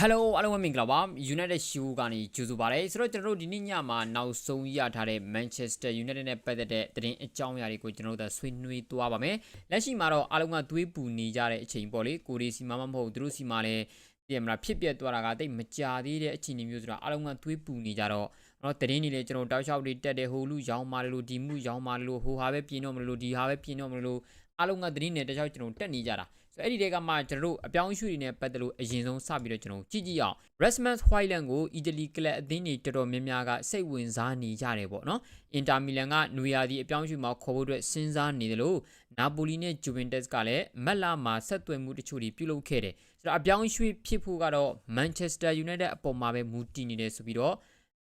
Hello အားလုံးပဲမင်္ဂလာပါ United Show ကနေကြိုဆိုပါရစေဆိုတော့ကျွန်တော်တို့ဒီနေ့ညမှာနောက်ဆုံးရထားတဲ့ Manchester United နဲ့ပတ်သက်တဲ့သတင်းအကြောင်းအရာတွေကိုကျွန်တော်တို့ဆွေးနွေးသွားပါမယ်လက်ရှိမှာတော့အားလုံးကသွေးပူနေကြတဲ့အချိန်ပေါ့လေကိုရီစီမာမမဟုတ်သူတို့စီမာလည်းတည်မလားဖြစ်ပျက်သွားတာကတိတ်မကြသေးတဲ့အချိန်မျိုးဆိုတော့အားလုံးကသွေးပူနေကြတော့တော့သတင်းတွေလည်းကျွန်တော်တောက်လျှောက်တွေတက်တယ်ဟိုလူရောင်းမာလို့ဒီမှုရောင်းမာလို့ဟိုဟာပဲပြင်းတော့မလို့ဒီဟာပဲပြင်းတော့မလို့အားလုံးကသတင်းတွေတောက်လျှောက်ကျွန်တော်တက်နေကြတာ ဆိုအဲ့ဒီတဲကမှကျွန်တော်တို့အပြောင်းအရွှေ့တွေနဲ့ပတ်သက်လို့အရင်ဆုံးစပြီးတော့ကျွန်တော်ကြည့်ကြည့်အောင် Rasmus Hojlund ကိုအီတလီကလပ်အသင်းတွေတော်တော်များများကစိတ်ဝင်စားနေကြတယ်ပေါ့နော်အင်တာမီလန်ကနွေရာသီအပြောင်းအရွှေ့မှာခေါ်ဖို့အတွက်စဉ်းစားနေတယ်လို့နာပိုလီနဲ့ဂျူဗင်တက်စ်ကလည်းမက်လာမှာဆက်သွယ်မှုတချို့တွေပြုလုပ်ခဲ့တယ်ဆိုတော့အပြောင်းအရွှေ့ဖြစ်ဖို့ကတော့ Manchester United အပေါ်မှာပဲမူတည်နေတယ်ဆိုပြီးတော့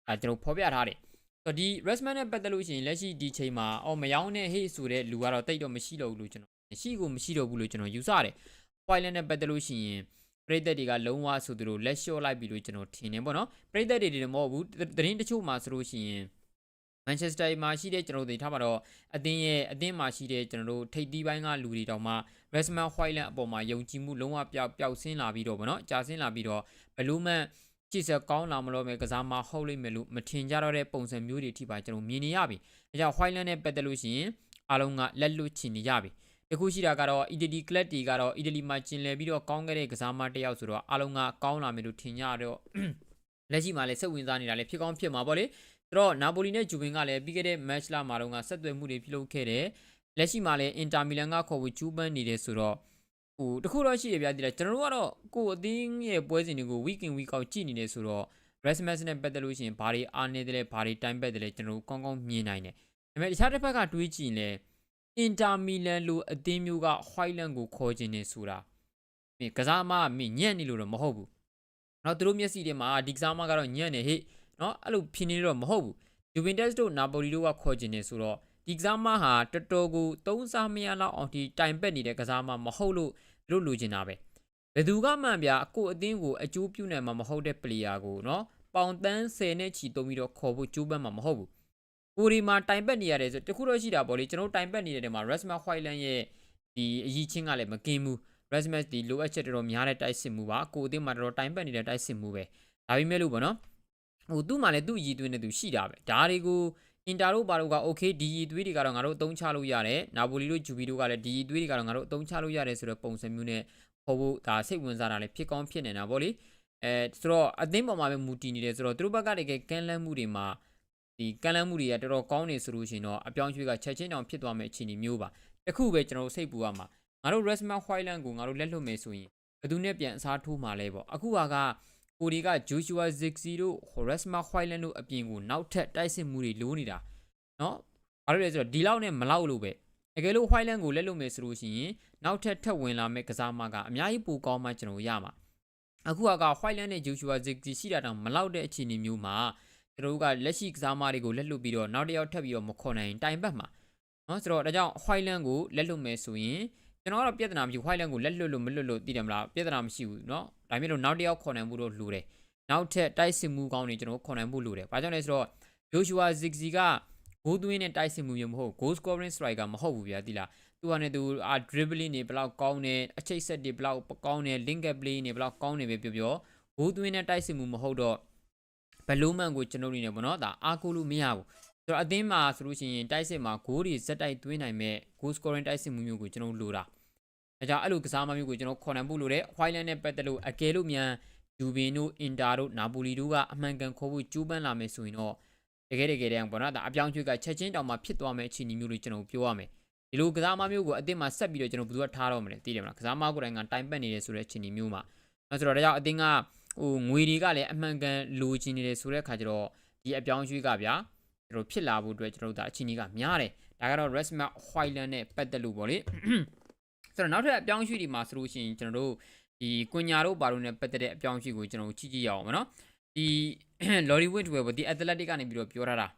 အဲကျွန်တော်ဖော်ပြထားတယ်ဆိုတော့ဒီ Rasmus နဲ့ပတ်သက်လို့ရှိရင်လက်ရှိဒီချိန်မှာအော်မယောင်းနဲ့ဟေ့ဆိုတဲ့လူကတော့တိတ်တော့မရှိတော့ဘူးလို့ကျွန်တော် ရှိကိုမရှိတော့ဘူးလို့ကျွန်တော်ယူဆတယ် Hojlund နဲ့ပတ်သက်လို့ရှိရင်ပရိသတ်တွေကလုံးဝဆိုသူတို့လက်လျှော့လိုက်ပြီလို့ကျွန်တော်ထင်တယ်ပေါ့နော်ပရိသတ်တွေတွေမဟုတ်ဘူးသတင်းတချို့မှာဆိုလို့ရှိရင်မန်ချက်စတာမှာရှိတဲ့ကျွန်တော်တို့ထားပါတော့အသင်းရဲ့အသင်းမှာရှိတဲ့ကျွန်တော်တို့ထိပ်သီးပိုင်းကလူတွေတောင်မှ Rasmus Hojlund အပေါ်မှာယုံကြည်မှုလုံးဝပျောက်ပျောက်ဆင်းလာပြီးတော့ဗောနော်ကြာဆင်းလာပြီးတော့ဘလူးမန်ကြည့်စကောင်းလာမလို့ပဲကစားမဟုတ်လိမ့်မယ်လို့မထင်ကြတော့တဲ့ပုံစံမျိုးတွေထိပါကျွန်တော်မြင်နေရပြီ။အဲကြောင့် Hojlund နဲ့ပတ်သက်လို့ရှိရင်အားလုံးကလက်လွတ်ချင်နေကြပြီ။ တခုရှိတာကတော့အီတလီကလပ်တီကတော့အီတလီမှာကျင်လည်ပြီးတော့ကောင်းခဲ့တဲ့ကစားမတစ်ယောက်ဆိုတော့အားလုံးကကောင်းလာမယ်လို့ထင်ကြတော့လက်ရှိမှာလည်းစိတ်ဝင်စားနေတာလည်းဖြစ်ကောင်းဖြစ်မှာပေါ့လေ။ဆိုတော့နာပိုလီနဲ့ဂျူဗင်ကလည်းပြီးခဲ့တဲ့ match လာမှာတော့ကဆက်သွယ်မှုတွေပြုလုပ်ခဲ့တယ်။လက်ရှိမှာလည်းအင်တာမီလန်ကခေါ်ဖို့ကျူးပန်းနေတယ်ဆိုတော့ဟိုတခုတော့ရှိရပြသေးတယ်ကျွန်တော်တို့ကတော့ကိုယ်အသင်းရဲ့ပွဲစဉ်တွေကို week in week out ကြည့်နေတယ်ဆိုတော့ Rasmus နဲ့ပတ်သက်လို့ရှိရင်ဘာတွေအားနေတယ်လဲဘာတွေတိုင်းပတ်တယ်လဲကျွန်တော်တို့ကောင်းကောင်းမြင်နိုင်တယ်။ဒါပေမဲ့တခြားတစ်ဖက်ကတွေးကြည့်ရင်လည်း အင်တာမီလန်လိုအသင်းမျိုးက Hojlund ကိုခေါ်ခြင်းနေဆိုတာမင်းကစားမမင်းညံ့နေလို့တော့မဟုတ်ဘူး။နော်သူတို့မျက်စိထဲမှာဒီကစားမကတော့ညံ့နေဟေ့နော်အဲ့လိုဖြစ်နေတော့မဟုတ်ဘူး။ Juventus တို့ Napoli တို့ကခေါ်ခြင်းနေဆိုတော့ဒီကစားမဟာတော်တော်ကိုသုံးစားမရလောက်အောင်ဒီတိုင်ပက်နေတဲ့ကစားမမဟုတ်လို့သူတို့လိုချင်တာပဲ။ဘယ်သူကမှန်ဗျာကိုအသင်းကိုအကျိုးပြုနိုင်မှာမဟုတ်တဲ့ player ကိုနော်ပေါင်တန်း10နဲ့ချီတုံးပြီးတော့ခေါ်ဖို့ကြိုးပမ်းမှာမဟုတ်ဘူး။ ကိုရီမှာတိုင်ပက်နေရတယ်ဆိုတခုတော့ရှိတာပေါ့လေကျွန်တော်တိုင်ပက်နေတဲ့နေရာမှာ Rasmus Hojlund ရဲ့ဒီအကြီးချင်းကလည်းမကင်းဘူး Rasmus ဒီလိုအပ်ချက်တော်တော်များတဲ့တိုက်စစ်မှုပါကိုအသင်းမှာတော်တော်တိုင်ပက်နေတဲ့တိုက်စစ်မှုပဲဒါပေမဲ့လို့ပေါ့နော်ဟိုသူ့မှာလည်းသူ့အည်သွေးနဲ့သူရှိတာပဲဒါတွေကိုအင်တာတို့ဘာတို့က okay ဒီအည်သွေးတွေကတော့ငါတို့အသုံးချလို့ရတယ်နာပိုလီတို့ဂျူဘီတို့ကလည်းဒီအည်သွေးတွေကတော့ငါတို့အသုံးချလို့ရတယ်ဆိုတော့ပုံစံမျိုးနဲ့ဟိုဖို့ဒါစိတ်ဝင်စားတာလည်းဖြစ်ကောင်းဖြစ်နေတာပေါ့လေအဲဆိုတော့အသင်းပေါ်မှာပဲမူတည်နေတယ်ဆိုတော့သူတို့ဘက်ကတကယ်ကမ်းလှမ်းမှုတွေမှာ ဒီကမ်းလှမ်းမှုတွေကတော်တော်ကောင်းနေဆိုလို့ရှိရင်တော့အပြောင်းရွှေ့ကချက်ချင်းတောင်ဖြစ်သွားမယ့်အခြေအနေမျိုးပါတခုပဲကျွန်တော်တို့စိတ်ပူရမှာငါတို့ Rasmus Hojlund ကိုငါတို့လက်လွတ်မယ်ဆိုရင်ဘယ်သူနဲ့ပြန်အစားထိုးမှာလဲပေါ့အခုကကိုဒီက Joshua Zirkzee တို့ Rasmus Hojlund တို့အပြင်ကိုနောက်ထပ်တိုက်စစ်မှုတွေလိုးနေတာเนาะဘာလို့လဲဆိုတော့ဒီလောက်နဲ့မလောက်လို့ပဲတကယ်လို့ Hojlund ကိုလက်လွတ်မယ်ဆိုလို့ရှိရင်နောက်ထပ်ထပ်ဝင်လာမယ့်ကစားမကအများကြီးပိုကောင်းမှကျွန်တော်ရမှာအခုက Hojlund နဲ့ Joshua Zirkzee ရှိတာတောင်မလောက်တဲ့အခြေအနေမျိုးမှာ ကျွန်တော်တို့ကလက်ရှိကစားမတွေကိုလက်လွတ်ပြီးတော့နောက်တစ်ယောက်ထပ်ပြီးတော့မခေါ်နိုင်တိုင်ပတ်မှာเนาะဆိုတော့ဒါကြောင့် Hojlund ကိုလက်လွတ်မယ်ဆိုရင်ကျွန်တော်ကတော့ပြဿနာမရှိ Hojlund ကိုလက်လွတ်လို့မလွတ်လို့သိတယ်မလားပြဿနာမရှိဘူးเนาะဒါပေမဲ့လို့နောက်တစ်ယောက်ခေါ်နိုင်ဖို့တော့လိုတယ်နောက်ထပ်တိုက်စစ်မှုကောင်းတွေကျွန်တော်ခေါ်နိုင်ဖို့လိုတယ်ဘာကြောင့်လဲဆိုတော့ Joshua Zirkzee ကဂိုးသွင်းတဲ့တိုက်စစ်မှုမျိုးမဟုတ် goal scoring striker မဟုတ်ဘူးဗျာတိလားသူကလည်းသူအာ dribbling တွေဘယ်လောက်ကောင်းတယ်အချိတ်ဆက်တွေဘယ်လောက်ကောင်းတယ် link up play တွေဘယ်လောက်ကောင်းတယ်ပဲပြောပြောဂိုးသွင်းတဲ့တိုက်စစ်မှုမဟုတ်တော့ ဘလုံးမန်ကိုကျွန်တော်နေနေပေါ့နော်ဒါအားကိုးလို့မရဘူးဆိုတော့အသင်းမှာဆိုလို့ရှိရင်တိုက်စစ်မှာဂိုးတွေဇက်တိုက်သွင်းနိုင်မဲ့ goal scoring တိုက်စစ်မှုမျိုးကိုကျွန်တော်လိုတာအဲကြောင့်အဲ့လိုကစားမမျိုးကိုကျွန်တော်ခေါ်နိုင်ဖို့လိုတယ် Hojlund နဲ့ပတ်သက်လို့အကယ်လို့မြန်ဂျူဘင်တို့အင်တာတို့နာပိုလီတို့ကအမှန်ကန်ခေါ်ဖို့ကြိုးပမ်းလာမယ်ဆိုရင်တော့တကယ်တကယ်တည်းပေါ့နော်ဒါအပြောင်းရွှေ့ကချက်ချင်းတောင်မှဖြစ်သွားမယ့်အခြေအနေမျိုးတွေကျွန်တော်ပြောရမယ်ဒီလိုကစားမမျိုးကိုအသင်းမှာဆက်ပြီးတော့ကျွန်တော်ဘယ်သူကထားတော့မလဲသိတယ်မလားကစားမကိုယ်တိုင်ကတိုင်ပတ်နေတယ်ဆိုတဲ့အခြေအနေမျိုးမှာအဲဆိုတော့ဒါကြောင့်အသင်းက ဟိုငွေတွေကလည်းအမှန်ကန်လိုချင်နေတယ်ဆိုတဲ့အခါကျတော့ဒီအပြောင်းရွှေ့ကဗျာကျွန်တော်ဖြစ်လာဖို့အတွက်ကျွန်တော်တို့ဒါအခြေအနေကများတယ်ဒါကတော့ Rasmus Hojlund နဲ့ပတ်သက်လို့ပေါ့လေဆိုတော့နောက်ထပ်အပြောင်းရွှေ့ဒီမှာဆိုလို့ရှိရင်ကျွန်တော်တို့ဒီကွန်ညာတို့ဘာလို့ ਨੇ ပတ်သက်တဲ့အပြောင်းရွှေ့ကိုကျွန်တော်ကြည့်ကြည့်ရအောင်မနော်ဒီ Lorry Wind ပဲပေါ့ဒီ Athletic ကနေပြီးတော့ပြောထားတာ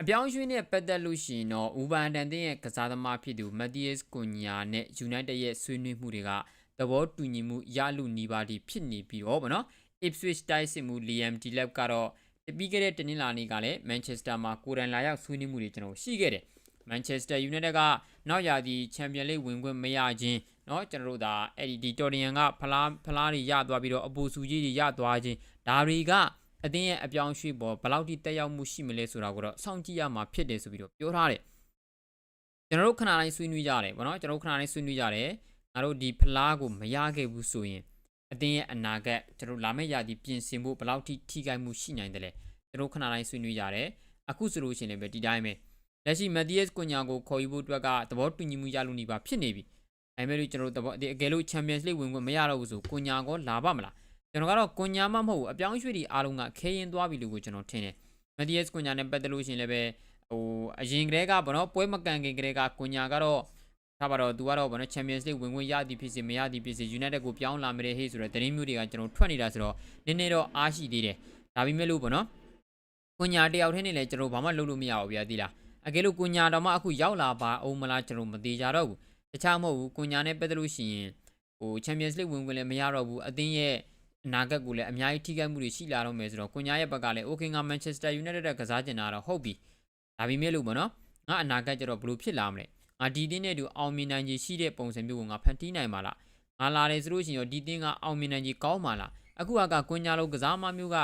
အပြောင်းရွှေ့နဲ့ပတ်သက်လို့ရှိရင်တော့ဥပန်တန်တဲ့ရဲ့ကစားသမားဖြစ်သူ Matthias Cunha နဲ့ United ရဲ့ဆွေးနွေးမှုတွေကသဘောတူညီမှုရလူနီးပါးဒီဖြစ်နေပြီးတော့ဗောနော် Ipswich တိုက်စစ်မှု Liam Delap ကတော့ပြီးခဲ့တဲ့တနင်္လာနေ့ကလည်း Manchester မှာကိုယ်တိုင်လာရောက်ဆွေးနွေးမှုတွေကျွန်တော်ရှိခဲ့တယ် Manchester United ကနောက်ရာသီ Champions League ဝင်ခွင့်မရခြင်း เนาะကျွန်တော်တို့ဒါအဲ့ဒီဒီတော်ဒီယန်ကဖလားဖလားတွေရသွားပြီးတော့အပူစုကြီးတွေရသွားခြင်းဒါတွေကအတင်းရဲ့အပြောင်းအရွှေ့ပေါ်ဘယ်လောက်ထိတက်ရောက်မှုရှိမလဲဆိုတာကိုတော့စောင့်ကြည့်ရမှာဖြစ်တယ်ဆိုပြီးတော့ပြောထားတယ်ကျွန်တော်တို့ခဏတိုင်းဆွေးနွေးကြတယ်ဗောနော်ကျွန်တော်တို့ခဏတိုင်းဆွေးနွေးကြတယ်ငါတို့ဒီဖလားကိုမရခဲ့ဘူးဆိုရင် အတင်းရဲ့အနာဂတ်ကျွန်တော်လာမယ့်ရာသီပြင်ဆင်ဖို့ဘယ်လောက်ထိထိခိုက်မှုရှိနိုင်တယ်လဲကျွန်တော်ခဏတိုင်းဆွေးနွေးကြတယ်အခုဆိုလို့ရှိရင်လည်းပဲဒီတိုင်းပဲလက်ရှိမက်သီးယက်ကွန်ညာကိုခေါ်ယူဖို့အတွက်ကသဘောတူညီမှုရလို့နေပါဖြစ်နေပြီအဲမဲ့လို့ကျွန်တော်တို့သဘောဒီအကယ်လို့ချန်ပီယံစ်လိဝင်ခွင့်မရတော့ဘူးဆိုကွန်ညာကောလာပါမလားကျွန်တော်ကတော့ကွန်ညာမှမဟုတ်ဘူးအပြောင်းအရွှေ့တွေအားလုံးကခဲရင်သွားပြီလို့ကိုကျွန်တော်ထင်တယ်မက်သီးယက်ကွန်ညာနဲ့ပတ်သက်လို့ရှိရင်လည်းပဲဟိုအရင်ကတည်းကဘောနော်ပွဲမကန်ခင်ကတည်းကကွန်ညာကတော့ ထားပါတော့သူကတော့ဘောနော်ချန်ပီယံစ်လိဝင်ခွင့်ရသည်ဖြစ်စေမရသည်ဖြစ်စေယူနိုက်တက်ကိုပြောင်းလာမယ်ဟေးဆိုတော့သတင်းမျိုးတွေကကျွန်တော်ထွက်နေတာဆိုတော့နည်းနည်းတော့အားရှိသေးတယ်ဒါပေမဲ့လို့ဘောနော်ကွန်ညာတယောက်တည်းနဲ့လည်းကျွန်တော်ဘာမှလုပ်လို့မရဘူးဗျာသိလားအကယ်လို့ကွန်ညာတော့မှအခုရောက်လာပါအောင်မလားကျွန်တော်မသေးကြတော့ဘူးတခြားမဟုတ်ဘူးကွန်ညာနဲ့ပတ်သက်လို့ရှိရင်ဟိုချန်ပီယံစ်လိဝင်ခွင့်လည်းမရတော့ဘူးအသင်းရဲ့အနာဂတ်ကိုလည်းအများကြီးထိခိုက်မှုတွေရှိလာတော့မယ်ဆိုတော့ကွန်ညာရဲ့ဘက်ကလည်း okay ငါ Manchester United ကစားကျင်တာတော့ဟုတ်ပြီဒါပေမဲ့လို့ပေါ့နော်ငါအနာဂတ်ကျတော့ဘယ်လိုဖြစ်လာမလဲ ငါဒီတင်းနဲ့တူအောင်မြင်နိုင်ခြင်းရှိတဲ့ပုံစံမျိုးကိုငါဖန်တီးနိုင်မှာလားငါလာတယ်ဆိုလို့ရှိရင်ရောဒီတင်းကအောင်မြင်နိုင်ခြင်းကောင်းမှာလားအခုကကွန်ညာလုံးကစားမမျိုးက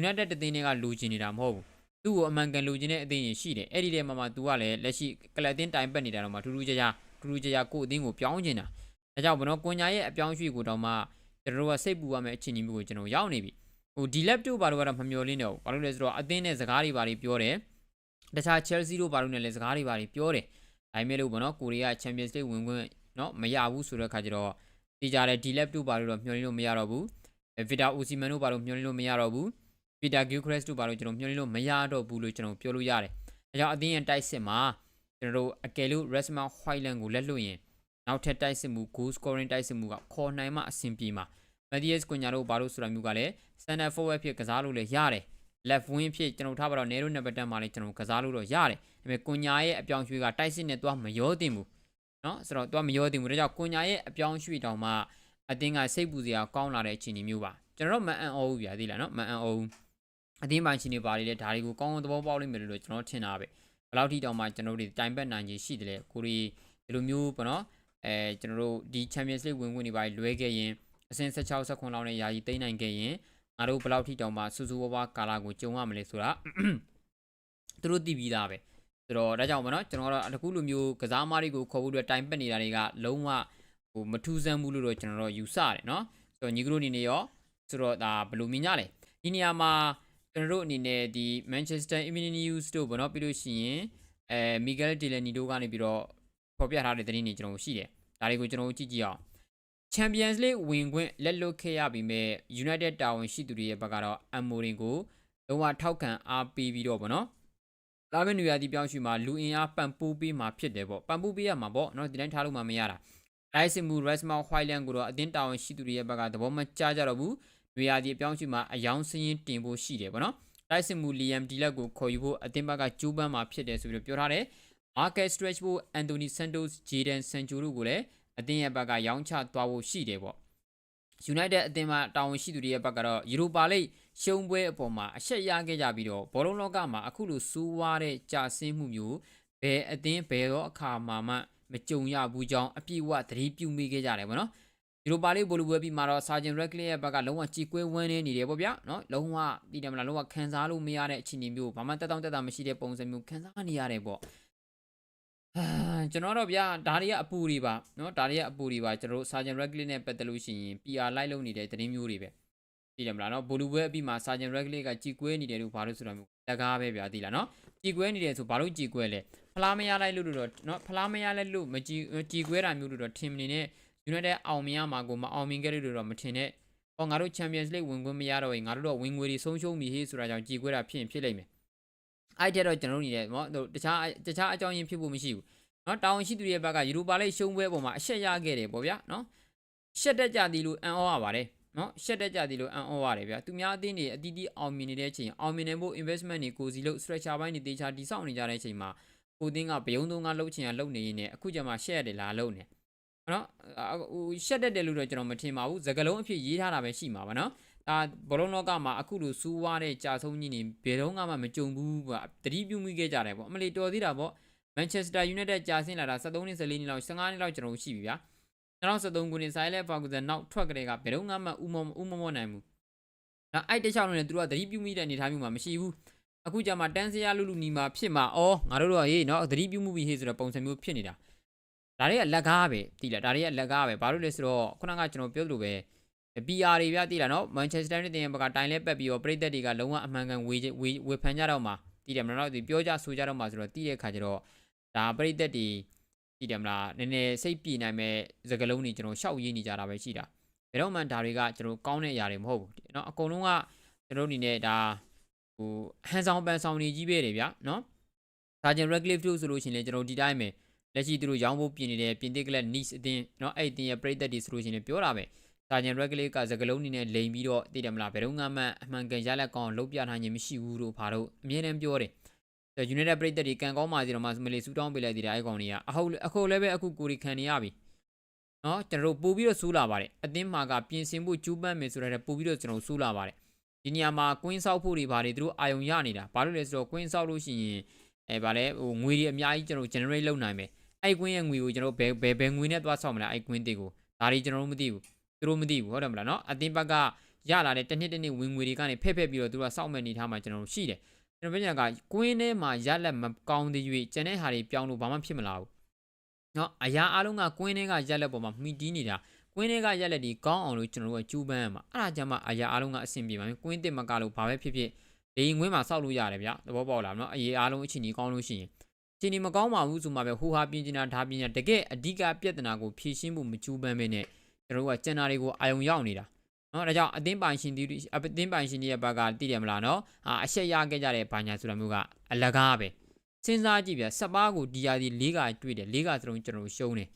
United တတင်းတွေကလူချင်နေတာမဟုတ်ဘူးသူ့ကိုအမှန်ကန်လူချင်တဲ့အသင်းကြီးရှိတယ်အဲ့ဒီထဲမှာမှ तू ကလည်းလက်ရှိကလပ်တင်းတိုင်ပတ်နေတာတော့မှထူးထူးခြားခြားထူးထူးခြားခြားကိုယ့်အသင်းကိုပြောင်းချင်တာဒါကြောင့်ဘနော်ကွန်ညာရဲ့အပြောင်းအရွှေ့ကိုတော့မှကျွန်တော်တို့ကစိတ်ပူရမယ့်အခြေအနေမျိုးကိုကျွန်တော်ရောက်နေပြီဟိုဒီ lap တို့ဘာလို့ကတော့မမျော်လင့်တော့ဘူးဘာလို့လဲဆိုတော့အသင်းနဲ့စကားတွေဘာတွေပြောတယ်တခြား Chelsea တို့ဘာလို့နဲ့လဲစကားတွေဘာတွေပြောတယ် ဒါပေမဲ့လို့ဘောနော်ကိုရီးယား Champions League ဝင်ခွင့်เนาะမရဘူးဆိုတဲ့ခါကျတော့တီကြတဲ့ဒီ lap တို့ဘာလို့တော့မျော်လင့်လို့မရတော့ဘူးဗီတာအိုစီမန်တို့ဘာလို့မျော်လင့်လို့မရတော့ဘူးဗီတာဂီခရက်စ်တို့ဘာလို့ကျွန်တော်မျော်လင့်လို့မရတော့ဘူးလို့ကျွန်တော်ပြောလို့ရတယ်အဲကြောင့်အသင်းရဲ့တိုက်စစ်မှာကျွန်တော်တို့အကယ်လို့ Resma Whiteland ကိုလက်လွတ်ရင်နောက်ထပ်တိုက်စစ်မှု goal scoring တိုက်စစ်မှုကခေါ်နိုင်မှအဆင်ပြေမှာ Matthias Cunha တို့ဘာလို့ဆိုတာမျိုးကလည်း center forward ဖြစ်ကစားလို့လည်းရတယ် left wing ဖြစ်ကျွန်တော်ထားပါတော့ Nero နဲ့ပတ်တက်မှာလည်းကျွန်တော်ကစားလို့တော့ရတယ်ဒါ ပေမဲ့ Cunha ရဲ့အပြောင်းရွှေ့ကတိုက်စစ်နဲ့သွားမရောတင်ဘူးเนาะဆိုတော့သွားမရောတင်ဘူးဒါကြောင့် Cunha ရဲ့အပြောင်းရွှေ့တောင်မှအတင်းကစိတ်ပူစရာကောင်းလာတဲ့အခြေအနေမျိုးပါကျွန်တော်တို့မအံ့ဩဘူးဗျာသိလားเนาะမအံ့ဩဘူးအတင်းပိုင်းရှင်တွေပါလေဒါတွေကိုကောင်းကောင်းသဘောပေါက်လိမ့်မယ်လို့ကျွန်တော်ထင်တာပဲဘယ်လောက်ထိတောင်မှကျွန်တော်တို့တိုင်ပတ်နိုင်ခြင်းရှိတယ်လေကိုရီဒီလိုမျိုးပေါ့နော်အဲကျွန်တော်တို့ဒီ Champions League ဝင်ဝင်နေပါလွဲခဲ့ရင်အဆင့်16 19လောက်နဲ့ယာယီသိမ်းနိုင်ခဲ့ရင်ငါတို့ဘယ်လောက်ထိတောင်မှစူးစူးဝါးဝါကာလာကိုကြုံရမလဲဆိုတာသူတို့သိပြီးသားပဲ ဆိုတော့ဒါကြောင့်မနော်ကျွန်တော်ကတော့တကူလိုမျိုးကစားမားတွေကိုခေါ်ဖို့အတွက်တိုင်ပတ်နေတာတွေကလုံးဝဟိုမထူးဆန်းဘူးလို့တော့ကျွန်တော်တို့ယူဆတယ်နော်ဆိုတော့ညီကတို့အနေနဲ့ရောဆိုတော့ဒါဘယ်လိုမြင်ကြလဲဒီနေရာမှာကျွန်တော်တို့အနေနဲ့ဒီ Manchester Evening News တို့ဘောနော်ပြီးလို့ရှိရင်အဲ Miguel Delaney တို့ကနေပြီးတော့ဖော်ပြထားတဲ့သတင်းတွေကျွန်တော်ရှိတယ်ဒါတွေကိုကျွန်တော်တို့ကြည့်ကြည့်အောင် Champions League ဝင်ခွင့်လက်လွတ်ခဲ့ရပြီးမဲ့ United တာဝန်ရှိသူတွေရဲ့ဘက်ကတော့ Amorin ကိုလုံးဝထောက်ခံအားပေးပြီးတော့ဗောနော် လာမယ့်နေရာဒီပြောင်းရွှေ့မှာလူအင်အားပံ့ပိုးပေးမှာဖြစ်တယ်ဗောပံ့ပိုးပေးရမှာဗောနော်ဒီတိုင်းထားလို့မှမရတာလိုက်စင်မူ Resma Whiteland ကိုတော့အတင်းတာဝန်ရှိသူတွေရဲ့ဘက်ကသဘောမကျကြတော့ဘူးနေရာဒီပြောင်းရွှေ့မှာအယောင်စင်းတင်ဖို့ရှိတယ်ဗောနော်လိုက်စင်မူ Liam Dilak ကိုခေါ်ယူဖို့အတင်းဘက်ကကျိုးပန်းမှာဖြစ်တယ်ဆိုပြီးတော့ပြောထားတယ် Marcus Rashford, Anthony Santos, Jadon Sancho တို့ကိုလည်းအသင်းရဲ့ဘက်ကရောင်းချသွားဖို့ရှိတယ်ပေါ့ United အသင်းမှာတာဝန်ရှိသူတွေရဲ့ဘက်ကတော့ Europa League ရှုံးပွဲအပေါ်မှာအဆက်ရခဲ့ကြပြီးတော့ဘောလုံးလောကမှာအခုလိုစိုးဝါးတဲ့ကြာဆင်းမှုမျိုးဘယ်အသင်းဘယ်တော့အခါမှမမကြုံရဘူးကြောင်းအပြည့်အဝသတိပြုမိခဲ့ကြတယ်ဗောနော်ယူရိုပါလိဘောလုံးပွဲပြီးမှာတော့ဆာဂျင်ရက်ကလစ်ရဲ့ဘက်ကလုံးဝကြည်ကွဲဝန်းနေနေတယ်ပေါ့ဗျာနော်လုံးဝပြည်တယ်မလားလုံးဝခံစားလို့မရတဲ့အခြေအနေမျိုးဘာမှတက်တောင့်တက်တာမရှိတဲ့ပုံစံမျိုးခံစားနေရတယ်ပေါ့အာကျွန်တော်တော့ဗျာဒါတွေကအပူတွေပါနော်ဒါတွေကအပူတွေပါကျွန်တော်တို့ဆာဂျင်ရက်ကလစ်နဲ့ပတ်သက်လို့ရှိရင် PR လိုက်လုပ်နေတဲ့သတင်းမျိုးတွေပဲ သိတယ်မလားနော်ဘိုလူပွဲအပြီးမှာစာဂျန်ရက်ကလေးကကြည်ကွဲနေတယ်လို့ဘာလို့ဆိုတာမျိုးတကားပဲဗျာသိလားနော်ကြည်ကွဲနေတယ်ဆိုဘာလို့ကြည်ကွဲလဲဖလားမရလိုက်လို့တော့နော်ဖလားမရလိုက်လို့မကြည်ကြည်ကွဲတာမျိုးလို့တော့ထင်မနေနဲ့ United အောင်မြင်ရမှာကိုမအောင်မြင်ခဲ့လို့တော့မထင်နဲ့ဟောငါတို့ Champions League ဝင်ခွင့်မရတော့ရင်ငါတို့တော့ဝင်ငွေတွေဆုံးရှုံးပြီဟေးဆိုတာကြောင့်ကြည်ကွဲတာဖြစ်ရင်ဖြစ်လိမ့်မယ်အဲ့တဲ့တော့ကျွန်တော်တို့နေတယ်နော်တခြားတခြားအကြောင်းရင်းဖြစ်ဖို့မရှိဘူးနော်တောင်ရှိသူတွေဘက်ကယူရိုပါလိရှုံးပွဲပေါ်မှာအရှက်ရခဲ့တယ်ပေါ့ဗျာနော်ရှက်တက်ကြသည်လို့အံ့ဩရပါတယ် နော်ရှက်တက်ကြသည်လို့အံ့ဩရတယ်ဗျာသူများအသင်းတွေအတီးတီးအောင်မြင်နေတဲ့အချိန်အောင်မြင်နေဖို့ investment တွေကိုစီလို့ structure ဘိုင်းတွေတေချာတိစောက်နေကြတဲ့အချိန်မှာကိုတင်းကဘယုံသုံးကလှုပ်ချင်ရလှုပ်နေရင်းနဲ့အခုကျမှရှက်ရတယ်လားလှုပ်နေနော်ဟိုရှက်တက်တယ်လို့တော့ကျွန်တော်မထင်ပါဘူးစကလုံးအဖြစ်ရေးထားတာပဲရှိမှာပါနော်ဒါဘောလုံးလောကမှာအခုလိုစူးဝါးတဲ့ကြာဆုံးကြီးနေဘယ်တော့မှမကြုံဘူးကတတိပြုမိခဲ့ကြတယ်ပေါ့အမလီတော်သေးတာပေါ့ Manchester United ကြာဆင်းလာတာ73နှစ်14နှစ်လောက်15နှစ်လောက်ကျွန်တော်ရှိပြီဗျာ 2013ခုနှစ်ဆိုင်လက်ဖောက်ကစားနောက်ထွက်ကလေးကဘယ်တော့မှဥမဥမမောနိုင်ဘူးဒါအဲ့တခြားလုံးနဲ့သူတို့ကသတိပြုမိတဲ့အနေအထားမျိုးမှာမရှိဘူးအခုကြမှာတန်းစရာလူလူနီမှာဖြစ်မှာအော်ငါတို့တော့ဟေးနော်သတိပြုမှုပြီးဟေးဆိုတော့ပုံစံမျိုးဖြစ်နေတာဒါတွေကလက်ကားပဲတိလားဒါတွေကလက်ကားပဲဘာလို့လဲဆိုတော့ခုနကကျွန်တော်ပြောသလိုပဲ PR တွေပြတိလားနော်မန်ချက်စတာနဲ့တင်ရဘကတိုင်လဲပက်ပြီးတော့ပရိသတ်တွေကလုံးဝအမှန်ကန်ဝေဝေဝေဖန်ကြတော့မှာတိတယ်မလားဒီပြောကြဆိုကြတော့မှာဆိုတော့တိတဲ့ခါကျတော့ဒါပရိသတ်တွေ တိတယ်မလားနည်းနည်းစိတ်ပြေနိုင်မဲ့စကလုံးတွေကျွန်တော်ရှောက်ရေးနေကြတာပဲရှိတာဘယ်တော့မှဒါတွေကကျွန်တော်ကောင်းတဲ့အရာတွေမဟုတ်ဘူးเนาะအကုန်လုံးကကျွန်တော်အနေနဲ့ဒါဟိုဟန်ဆောင်ပန်ဆောင်နေကြီးပဲတယ်ဗျာเนาะဒါကျင် regular flow ဆိုလို့ရှိရင်လေကျွန်တော်ဒီတိုင်းပဲလက်ရှိသူတို့ရောင်းဖို့ပြင်နေတဲ့ပြင်သစ်ကလပ် niche အတင်းเนาะအဲ့အတင်းရဲ့ပရိသတ်တွေဆိုလို့ရှိရင်ပြောတာပဲဒါကျင် regular ကစကလုံးအနေနဲ့လိန်ပြီးတော့သိတယ်မလားဘယ်တော့မှအမှန်ကန်ရလက်ကောင်းလုံးပြထားခြင်းမရှိဘူးလို့ဘာလို့အမြဲတမ်းပြောတယ် United ပရိသတ်တွေကံကောင်းပါစီတော့မှမလေးစူတောင်းပေးလိုက်သေးတယ်အဲ့ကောင်တွေကအခုအခုလည်းပဲအခုကိုရီခံနေရပြီနော်ကျွန်တော်တို့ပို့ပြီးတော့စူးလာပါတယ်အသင်းမှာကပြင်ဆင်ဖို့ကျူးပန်းမယ်ဆိုတဲ့ပို့ပြီးတော့ကျွန်တော်စူးလာပါတယ်ဒီနေရာမှာကွင်းဆောက်ဖို့တွေဘာတွေသူတို့အာယုံရနေတာဘာလို့လဲဆိုတော့ကွင်းဆောက်လို့ရှိရင်အဲဗာလဲဟိုငွေတွေအများကြီးကျွန်တော် generate လုပ်နိုင်မယ်အဲ့ကွင်းရဲ့ငွေကိုကျွန်တော်ဘယ်ဘယ်ဘယ်ငွေနဲ့သွားဆောက်မလဲအဲ့ကွင်းတွေကိုဒါတွေကျွန်တော်တို့မသိဘူးသူတို့မသိဘူးဟုတ်တယ်မလားနော်အသင်းဘက်ကရလာတဲ့တစ်နှစ်တစ်နှစ်ဝင်ငွေတွေကနေဖက်ဖက်ပြီးတော့သူတို့ကစောက်မဲ့နေထားမှာကျွန်တော်တို့ရှိတယ် ကျွန်တော်ပြောချင်တာကကွင်းထဲမှာရက်လက်မကောင်းသေး၍ကျန်တဲ့ဟာတွေပြောင်းလို့ဘာမှဖြစ်မလာဘူးเนาะအရာအလုံးကကွင်းထဲကရက်လက်ပေါ်မှာမှီတီးနေတာကွင်းထဲကရက်လက်ဒီကောင်းအောင်လို့ကျွန်တော်တို့ကကျူးပန်းရမှာအဲ့ဒါကြမှာအရာအလုံးကအဆင်ပြေပါမယ်ကွင်းတစ်မကလို့ဘာပဲဖြစ်ဖြစ်လေငွေးမှာစောက်လို့ရတယ်ဗျသဘောပေါက်လားเนาะအရေးအလုံးအချိန်ကြီးကောင်းလို့ရှိရင်အချိန်ကြီးမကောင်းပါဘူးဆိုမှပဲဟိုဟာပြင်ကျင်တာဒါပြင်ကျင်တကယ်အဓိကပြဿနာကိုဖြေရှင်းဖို့မကျူးပန်းမင်းနဲ့ကျွန်တော်တို့ကကျန်တာတွေကိုအာယုံရောက်နေတာ နော်ဒါကြောင့်အသင်းပိုင်ရှင်ဒီအသင်းပိုင်ရှင်တွေရဲ့ဘက်ကတည်တယ်မလားနော်အာအရှက်ရခဲ့ကြတဲ့ဘာညာဆိုတာမျိုးကအလကားပဲစဉ်းစားကြည့်ဗျစပားကိုဒီယာဒီ၄ကတွေ့တယ်၄ကစလုံးကျွန်တော်တို့ရှုံးတယ်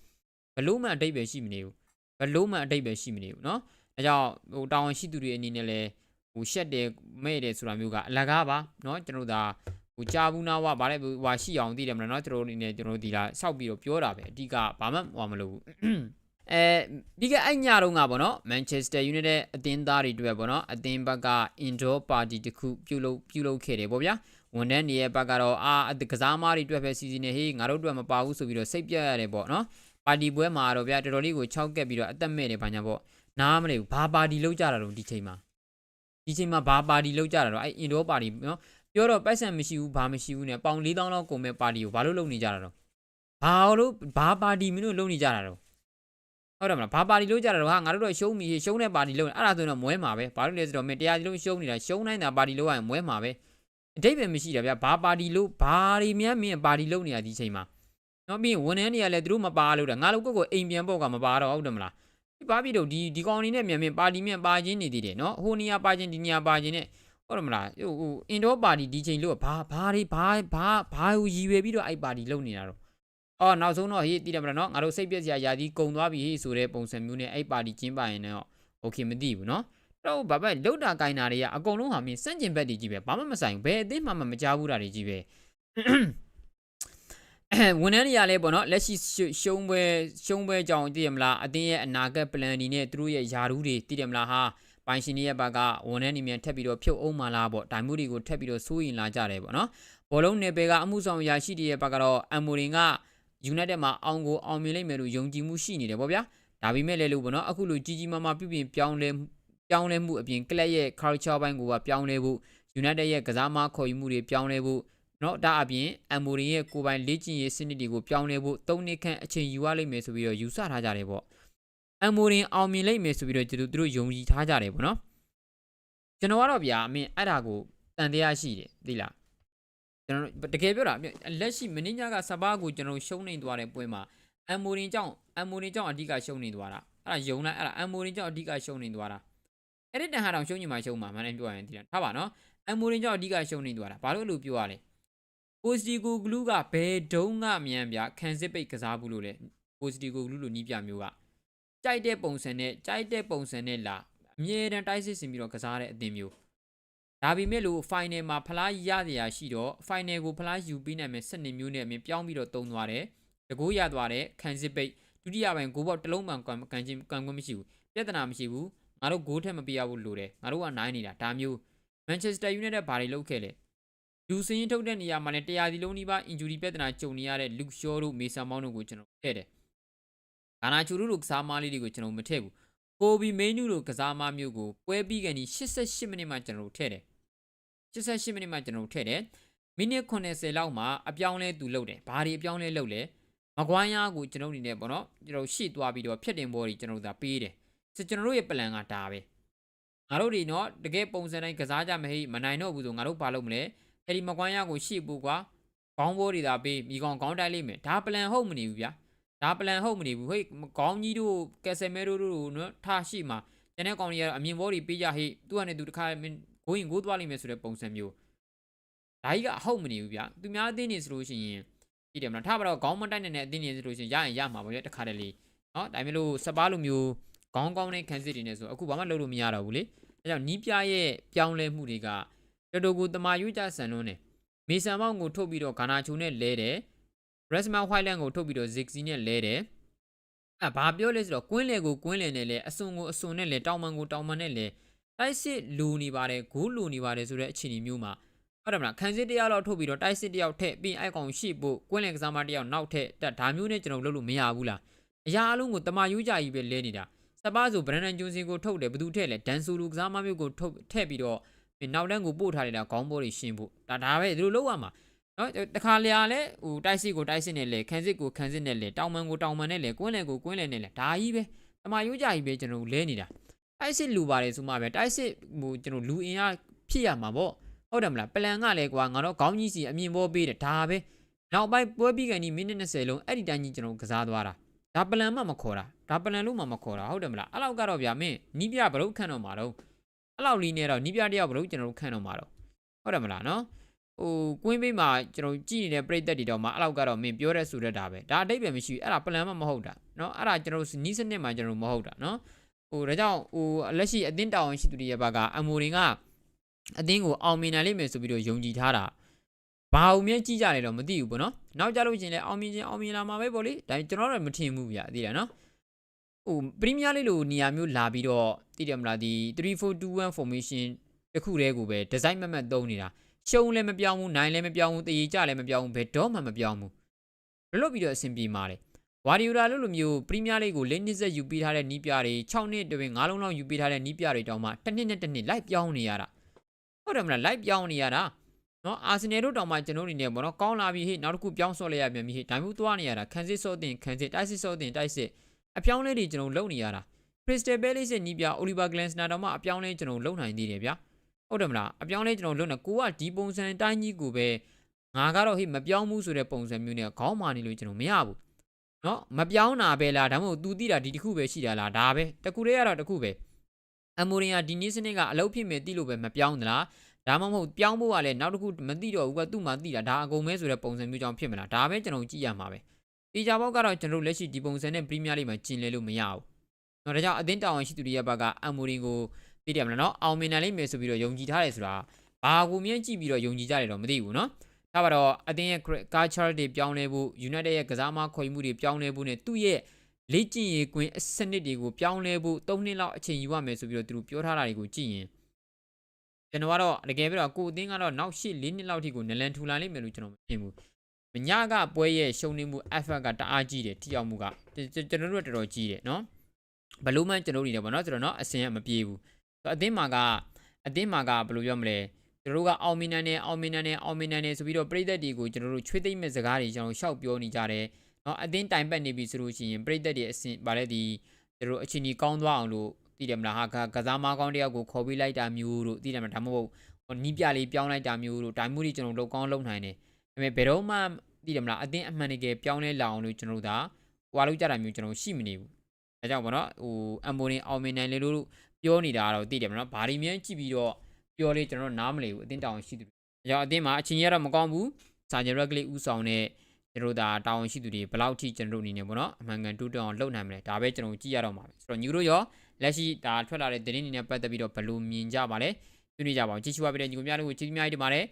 ဘလို့မှအတိတ်ပဲရှိမနေဘူးဘလို့မှအတိတ်ပဲရှိမနေဘူးနော်ဒါကြောင့်ဟိုတာဝန်ရှိသူတွေအနေနဲ့လည်းဟိုရှက်တယ်မဲ့တယ်ဆိုတာမျိုးကအလကားပါနော်ကျွန်တော်တို့ဒါဟိုကြာဘူးနာဝဗါလဲဟိုရှိအောင်တည်တယ်မလားနော်ကျွန်တော်တို့အနေနဲ့ကျွန်တော်တို့ဒီလာစောက်ပြီးတော့ပြောတာပဲအဓိကဘာမှဟိုမလုပ်ဘူး အဲပြီးကအဲ့ညတော့ကပေါ့နော် Manchester United အသင်းသားတွေတွေ့ပေါ့နော်အသင်းဘက်က indoor party တခုပြုလုပ်ပြုလုပ်ခဲ့တယ်ပေါ့ဗျာဝန်ထမ်းတွေရဲ့ဘက်ကတော့အာကစားမားတွေတွေ့ပဲစီစဉ်နေဟေးငါတို့တွေ့မပါဘူးဆိုပြီးတော့စိတ်ပြတ်ရတယ်ပေါ့နော်ပါတီပွဲမှာတော့ဗျာတော်တော်လေးကို၆ကက်ပြီးတော့အသက်မဲ့တယ်ဘာညာပေါ့နားမလဲဘူးဘာပါတီလောက်ကြတာတော့ဒီချိန်မှာဒီချိန်မှာဘာပါတီလောက်ကြတာတော့အဲ့ indoor party နော်ပြောတော့ပိုက်ဆံမရှိဘူးဘာမရှိဘူး ਨੇ ပေါင်၄000လောက်ကုန်မဲ့ပါတီကိုဘာလို့လုပ်နေကြတာတော့ဘာလို့ဘာပါတီမင်းတို့လုပ်နေကြတာတော့ ဟုတ်တယ်မလားဘာပါတီလို့ကြတာတော့ဟာငါတို့တော့ရှုံးပြီရှုံးတဲ့ပါတီလို့အဲ့ဒါဆိုတော့မွဲမှာပဲဘာလို့လဲဆိုတော့မင်းတရားစီလုံးရှုံးနေတာရှုံးနိုင်တာပါတီလို့ရရင်မွဲမှာပဲအတိတ်ပဲမရှိတာဗျာဘာပါတီလို့ဘာတွေများမင်းပါတီလို့နေရဒီချိန်မှာနော်ပြီးဝန်ထမ်းတွေကလည်းသူတို့မပါလို့တာငါတို့ကိုကိုအိမ်ပြန်ပေါ့ကမပါတော့ဟုတ်တယ်မလားဒီပါပြီတော့ဒီဒီကောင်နေနဲ့မြန်မြန်ပါတီမြန်ပါချင်းနေသေးတယ်နော်ဟိုနေရာပါချင်းဒီနေရာပါချင်းနဲ့ဟုတ်တယ်မလားဟိုဟိုအင်ဒိုပါတီဒီချိန်လို့ဘာဘာတွေဘာဘာဘာဟိုရည်ရွယ်ပြီးတော့အဲ့ပါတီလုံနေတာတော့ အော်နောက်ဆုံးတော့ဟေးတည်တယ်မလားနော်ငါတို့စိတ်ပြက်စရာယာဒီကုံသွားပြီဟေးဆိုတဲ့ပုံစံမျိုးနဲ့အဲ့ပါတီကျင်းပါရင်တော့โอเคမသိဘူးနော်တော့ဘာပဲလုတ်တာကိုင်းတာတွေကအကုန်လုံးဟာမင်းစန့်ကျင်ဘက်တွေကြီးပဲဘာမှမဆိုင်ဘူးဘယ်အသင်းမှမကြားဘူးတာတွေကြီးပဲဝန်ထမ်းတွေကလည်းပေါ့နော်လက်ရှိရှုံးပွဲရှုံးပွဲကြောင်သိရမလားအတင်းရဲ့အနာဂတ် plan တွေနဲ့သူတို့ရဲ့ယာရူးတွေသိတယ်မလားဟာပိုင်ရှင်တွေရဲ့ဘက်ကဝန်ထမ်းတွေမြန်ထပ်ပြီးတော့ဖြုတ်အောင်မလားပေါ့ဒိုင်မှုတွေကိုထပ်ပြီးတော့စိုးရင်လာကြတယ်ပေါ့နော်ဘောလုံးနယ်ပယ်ကအမှုဆောင်ရာရှိတွေရဲ့ဘက်ကတော့အမ်မိုရင်က United မှာအောင်ကိုအောင်မြင်လိမ့်မယ်လို့ယုံကြည်မှုရှိနေတယ်ပေါ့ဗျာဒါပေမဲ့လည်းလို့ပေါ့နော်အခုလိုကြီးကြီးမားမားပြုပြင်ပြောင်းလဲပြောင်းလဲမှုအပြင်ကလပ်ရဲ့ culture ဘိုင်းကိုပါပြောင်းလဲဖို့ United ရဲ့ကစားမခေါ်ယူမှုတွေပြောင်းလဲဖို့နော်ဒါအပြင် MO ရင်းရဲ့ကိုပိုင်လေ့ကျင့်ရေးစနစ်တွေကိုပြောင်းလဲဖို့၃နှစ်ခန့်အချိန်ယူရလိမ့်မယ်ဆိုပြီးတော့ယူဆထားကြတယ်ပေါ့ MO ရင်းအောင်မြင်လိမ့်မယ်ဆိုပြီးတော့ကျွန်တော်တို့ယုံကြည်ထားကြတယ်ပေါ့နော်ကျွန်တော်ကတော့ဗျာအမင်းအဲ့ဒါကိုတန်တရားရှိတယ်သိလား ကျွန်တော်တကယ်ပြောတာလက်ရှိမင်းညကစပါးကိုကျွန်တော်ရှုံးနေသွားတဲ့ပွဲမှာအမ်မိုရင်ကြောင့်အမ်မိုရင်ကြောင့်အဓိကရှုံးနေသွားတာအဲ့ဒါယုံလိုက်အဲ့ဒါအမ်မိုရင်ကြောင့်အဓိကရှုံးနေသွားတာအဲ့ဒီတန်ဟာတောင်ရှုံးညင်မှာရှုံးမှာမနိုင်ပြောရရင်ဒီလားထားပါနော်အမ်မိုရင်ကြောင့်အဓိကရှုံးနေသွားတာဘာလို့လို့ပြောရလဲပိုစတီကိုဂလူးကဘယ်တုံးကမြန်ပြခံစစ်ပိတ်ကစားဘူးလို့လဲပိုစတီကိုဂလူးလို့နီးပြမျိုးကကြိုက်တဲ့ပုံစံနဲ့ကြိုက်တဲ့ပုံစံနဲ့လာအမြဲတမ်းတိုက်စစ်ဆင်ပြီးတော့ကစားတဲ့အသင်းမျိုး ဒါပေမဲ့လို့ final မှာဖလားရရရှိတော့ final ကိုဖလားယူပြီးနိုင်မဲ့စနစ်မျိုးနဲ့အမြင်ပြောင်းပြီးတော့တုံသွားတယ်တကူရသွားတဲ့ခံစစ်ပိတ်ဒုတိယပိုင်းဂိုးပေါက်တစ်လုံးမှကန်ချင်းကန်ခွင့်မရှိဘူးပြဿနာမရှိဘူးငါတို့ဂိုးထက်မပေးရဘူးလို့တယ်ငါတို့ကနိုင်နေတာဒါမျိုး Manchester United ဘာတွေလုပ်ခဲ့လဲလူစင်းထုတ်တဲ့နေရာမှာလည်းတရားစီလုံးနီးပါး injury ပြဿနာကြုံနေရတဲ့ Luke Shaw တို့ Mason Mount တို့ကိုကျွန်တော်ထည့်တယ်ဂါနာချူရူလိုကစားမလေးတွေကိုကျွန်တော်မထည့်ဘူးကိုဘီမိန်နူလိုကစားမမျိုးကိုပွဲပြီးကန်ဒီ88မိနစ်မှကျွန်တော်ထည့်တယ် 88မိနစ်မှကျွန်တော်ထည့်တယ်မိနစ်80လောက်မှာအပြောင်းလဲသူလုပ်တယ်ဘာတွေအပြောင်းလဲလုပ်လဲမကွိုင်းရားကိုကျွန်တော်အနေနဲ့ပေါ့နော်ကျွန်တော်ရှေ့သွားပြီးတော့ဖြတ်တင်ဘောတွေကျွန်တော်သာပေးတယ်ဆိုကျွန်တော်တို့ရဲ့ plan ကဒါပဲငါတို့ဒီနော်တကယ်ပုံစံတိုင်းကစားကြမဟိမနိုင်တော့ဘူးဆိုငါတို့ဘာလုပ်မလဲအဲ့ဒီမကွိုင်းရားကိုရှေ့ပို့ကွာခေါင်းဘောတွေသာပေးမိကောင်ခေါင်းတိုက်လိမ့်မယ်ဒါ plan ဟုတ်မနေဘူးဗျာဒါပလန်ဟုတ်မနေဘူးဟေ့ခေါင်းကြီးတို့ကက်ဆယ်မဲတို့တို့နော်ထားရှိမှာကျန်တဲ့ကောင်တွေကတော့အမြင်ဘောတွေပေးကြဟေ့သူကနေသူတခါ မင်းဂိုးရင်ဂိုးသွားလိမ့်မယ်ဆိုတဲ့ပုံစံမျိုးဒါကြီးကအဟုတ်မနေဘူးဗျသူများအသိနေဆိုလို့ရှိရင်ကြည့်တယ်မလားထားပါတော့ခေါင်းမတိုက်နဲ့အသိနေဆိုလို့ရှိရင်ရရင်ရမှာပေါ့ဗျတခါတလေနော်ဒါပေမဲ့လို့စပားလိုမျိုးခေါင်းကောင်းတဲ့ခန်းစစ်တွေနဲ့ဆိုအခုဘာမှလုပ်လို့မရတော့ဘူးလေအဲကြောင့်နီးပြရဲ့ပြောင်းလဲမှုတွေကတော်တော်ကိုတမာယူကြဆန်လွန်းတယ်မေဆန်မောင်ကိုထုတ်ပြီးတော့ဂါနာချုံနဲ့လဲတယ် Resma Whiteland ကိုထုတ်ပြီးတော့ Ziggy နဲ့လဲတယ်။အဲဘာပြောလဲဆိုတော့ကွင်းလေကိုကွင်းလေနဲ့လဲအစွန်ကိုအစွန်နဲ့လဲတောင်မန်ကိုတောင်မန်နဲ့လဲ တိုက်စစ်လူနေပါတယ်ဂိုးလူနေပါတယ်ဆိုတဲ့အခြေအနေမျိုးမှာဟုတ်တယ်မလားခန်းစစ်တယောက်လောက်ထုတ်ပြီးတော့တိုက်စစ်တယောက်ထည့်ပြီးအိုက်ကောင်ရှိဖို့ကွင်းလေကစားမတယောက်နောက်ထည့်ဒါဒါမျိုးနဲ့ကျွန်တော်လုပ်လို့မရဘူးလားအရာအလုံးကိုတမာယူကြကြီးပဲလဲနေတာစပါးဆိုဗရန်နန်ဂျွန်စင်ကိုထုတ်တယ်ဘသူထည့်လဲဒန်ဆူလူကစားမမျိုးကိုထုတ်ထည့်ပြီးတော့နောက်တန်းကိုပို့ထားလိုက်တာခေါင်းပိုးတွေရှင်းဖို့ဒါဒါပဲသူတို့လောက်ရမှာနော်တခါလျာလဲဟိုတိုက်စစ်ကိုတိုက်စစ်နဲ့လဲခန်းစစ်ကိုခန်းစစ်နဲ့လဲတောင်မန်ကိုတောင်မန်နဲ့လဲကွင်းလေကိုကွင်းလေနဲ့လဲဒါကြီးပဲတမာယူကြကြီးပဲကျွန်တော်လဲနေတာ တိုက်စစ်လူပါတယ်ဆိုမှပဲတိုက်စစ်ဟိုကျွန်တော်လူအင်အားဖြစ်ရမှာပေါ့ဟုတ်တယ်မလားပလန်ကလည်းကွာငါတော့ခေါင်းကြီးစီအမြင်ပေါ်ပေးတယ်ဒါပဲနောက်ပိုင်းပွဲပြီးကန်ဒီမိနစ်20လုံးအဲ့ဒီတိုင်းကြီးကျွန်တော်ကစားသွားတာဒါပလန်မှမခေါ်တာဒါပလန်လို့မှမခေါ်တာဟုတ်တယ်မလားအဲ့လောက်ကတော့ဗျာမင်းနီးပြဘလို့ခန့်တော့မှာတော့အဲ့လောက်လီနေတော့နီးပြတယောက်ဘလို့ကျွန်တော်ခန့်တော့မှာတော့ဟုတ်တယ်မလားနော်ဟိုကွင်းဘေးမှာကျွန်တော်ကြည့်နေတဲ့ပြိသက်တွေတော့မှအဲ့လောက်ကတော့မင်းပြောရဲဆိုရက်တာပဲဒါအတိတ်ပဲမရှိဘူးအဲ့ဒါပလန်မှမဟုတ်တာနော်အဲ့ဒါကျွန်တော်နီးစနစ်မှကျွန်တော်မဟုတ်တာနော် ဟိုဒါကြောင့်ဟိုလက်ရှိအသင်းတောင်ရှိသူတွေရဲ့ဘက်ကအမိုရင်ကအသင်းကိုအောင်မြင်နိုင်လိမ့်မယ်ဆိုပြီးတော့ယုံကြည်ထားတာဘာအောင်မြင်ကြည့်ကြတယ်တော့မသိဘူးပေါ့နော်နောက်ကြလို့ချင်းလဲအောင်မြင်ချင်းအောင်မြင်လာမှာပဲပေါ့လေဒါကျွန်တော်တော့မထင်ဘူးဗျာသိတယ်နော်ဟိုပရီးမီးယားလိလိုနေရာမျိုးလာပြီးတော့သိတယ်မလားဒီ3421 formation တခုတည်းကိုပဲဒီဇိုင်းမမတ်သုံးနေတာရှုံးလည်းမပြောင်းဘူးနိုင်လည်းမပြောင်းဘူးတည်ကြလည်းမပြောင်းဘူးဘယ်တော့မှမပြောင်းဘူးဘယ်လိုပြီးတော့အဆင်ပြေမှာလဲ ဝါဒီယိုလာလို့လိုမျိုးပရီးမီးယားလိကို၄နှစ်ဆက်ယူပေးထားတဲ့နီးပြတွေ6နှစ်တွင်9လုံးလောက်ယူပေးထားတဲ့နီးပြတွေတောင်မှတစ်နှစ်နဲ့တစ်နှစ်လိုက်ပြောင်းနေရတာဟုတ်တယ်မလားလိုက်ပြောင်းနေရတာနော်အာဆင်နယ်တို့တောင်မှကျွန်တော်အနေနဲ့ပေါ့နော်ကောင်းလာပြီဟေ့နောက်တစ်ခုပြောင်းဆော့လိုက်ရပြန်ပြီဟေ့ဒါမျိုးသွားနေရတာခန်းစစ်စော့တင်ခန်းစစ်တိုက်စစ်စော့တင်တိုက်စစ်အပြောင်းလဲတွေကျွန်တော်လုပ်နေရတာ Crystal Palace ရဲ့နီးပြ Oliver Glasner တောင်မှအပြောင်းလဲကျွန်တော်လုပ်နိုင်သေးတယ်ဗျာဟုတ်တယ်မလားအပြောင်းလဲကျွန်တော်လုပ်နေကိုကဒီပုံစံတိုင်းကြီးကိုပဲငါကတော့ဟေ့မပြောင်းဘူးဆိုတဲ့ပုံစံမျိုးနဲ့ခေါင်းမာနေလို့ကျွန်တော်မရဘူး နော်မပြောင်းတာပဲလားဒါမှမဟုတ် तू တိတာဒီတစ်ခုပဲရှိတာလားဒါပဲတခုတည်းကတော့တခုပဲအမိုရင်ကဒီနေ့စနစ်ကအလုပ်ဖြစ်မယ်တိလို့ပဲမပြောင်းသလားဒါမှမဟုတ်ပြောင်းဖို့ကလည်းနောက်တစ်ခုမသိတော့ဘူးကသူ့မှာသိတာဒါအကုန်မဲဆိုတဲ့ပုံစံမျိုးကြောင့်ဖြစ်မလားဒါပဲကျွန်တော်ကြည့်ရမှာပဲတေချာဘောက်ကတော့ကျွန်တော်လက်ရှိဒီပုံစံနဲ့ပရီးမီးယားလိမှာကျင်လဲလို့မရဘူး။နော်ဒါကြောင့်အသင်းတာဝန်ရှိသူတွေရဲ့ဘက်ကအမ်မိုရင်ကိုသိတယ်မလားနော်အောင်မြင်နိုင်လိမ့်မယ်ဆိုပြီးတော့ယုံကြည်ထားတယ်ဆိုတာဘာကိုမြင်ကြည့်ပြီးတော့ယုံကြည်ကြတယ်တော့မသိဘူးနော်။ ဒါပါတော့အသင်းရဲ့ culture တွေပြောင်းလဲဖို့ United ရဲ့ကစားမခေါ်ယူမှုတွေပြောင်းလဲဖို့နဲ့သူ့ရဲ့လေ့ကျင့်ရေးကွင်းအစနစ်တွေကိုပြောင်းလဲဖို့၃နှစ်လောက်အချိန်ယူရမယ်ဆိုပြီးတော့သူတို့ပြောထားတာတွေကိုကြည့်ရင်ကျွန်တော်ကတော့တကယ်ပြီးတော့ကိုအသင်းကတော့နောက်ရှစ်၄နှစ်လောက်ထိကိုနလန်ထူလာလိမ့်မယ်လို့ကျွန်တော်မထင်ဘူးမညကပွဲရဲ့ရှုံနေမှု effort ကတအားကြီးတယ်ထိရောက်မှုကကျွန်တော်တို့တော်တော်ကြီးတယ်နော်ဘလို့မှကျွန်တော်တို့နေတယ်ပေါ့နော်ဆိုတော့နော်အစင်ကမပြေဘူးအသင်းမှာကအသင်းမှာကဘယ်လိုပြောမလဲ ကျွန်တော်တို့ကအောင်မီနန်နဲ့အောင်မီနန်နဲ့အောင်မီနန်နဲ့ဆိုပြီးတော့ပြည်သက်တွေကိုကျွန်တော်တို့ချွေးသိမ့်မဲ့စကားတွေကျွန်တော်ရှောက်ပြောနေကြတယ်နော်အသင်းတိုင်ပတ်နေပြီဆိုလို့ရှိရင်ပြည်သက်တွေအစင်ဗါလဲဒီကျွန်တော်တို့အချင်းကြီးကောင်းသွားအောင်လို့သိတယ်မလားဟာကစားမကောင်းတယောက်ကိုခေါ်ပေးလိုက်တာမျိုးတို့သိတယ်မလားဒါမှမဟုတ်နီးပြလေးပြောင်းလိုက်တာမျိုးတို့ဒါမျိုးတွေကျွန်တော်တို့ကောင်းလုပ်နိုင်တယ်ဒါပေမဲ့ဘယ်တော့မှသိတယ်မလားအတင်းအမှန်တကယ်ပြောင်းလဲလာအောင်လို့ကျွန်တော်တို့ဒါဟွာလို့ကြတာမျိုးကျွန်တော်ရှိမနေဘူးဒါကြောင့်ဗောနော်ဟိုအမ်ဘိုရင်အောင်မင်နိုင်လေလို့ပြောနေတာကတော့သိတယ်မနော်ဘာဒီမြန်ကြည့်ပြီးတော့ ပြောလေကျွန်တော်နားမလည်ဘူးအတင်းတောင်းရှိသူတွေဒါကြောင့်အတင်းမှာအချင်းကြီးကတော့မကောင်းဘူးစာဂျရက်လေးဥဆောင်တဲ့ကျွန်တော်တို့ဒါတောင်းရှိသူတွေဘယ်လောက်ထိကျွန်တော်တို့အနေနဲ့ဗောနော်အမှန်ကန်တူတောင်းလုပ်နိုင်မလဲဒါပဲကျွန်တော်ကြည့်ရတော့မှာပဲဆိုတော့ညူတို့ရောလက်ရှိဒါထွက်လာတဲ့သတင်းတွေနဲ့ပတ်သက်ပြီးတော့ဘယ်လိုမြင်ကြပါလဲဆွေးနွေးကြပါအောင်ကြည့်ရှုပါပေးတဲ့ညီကိုများတို့ကိုကျေးဇူးများကြီးတင်ပါတယ်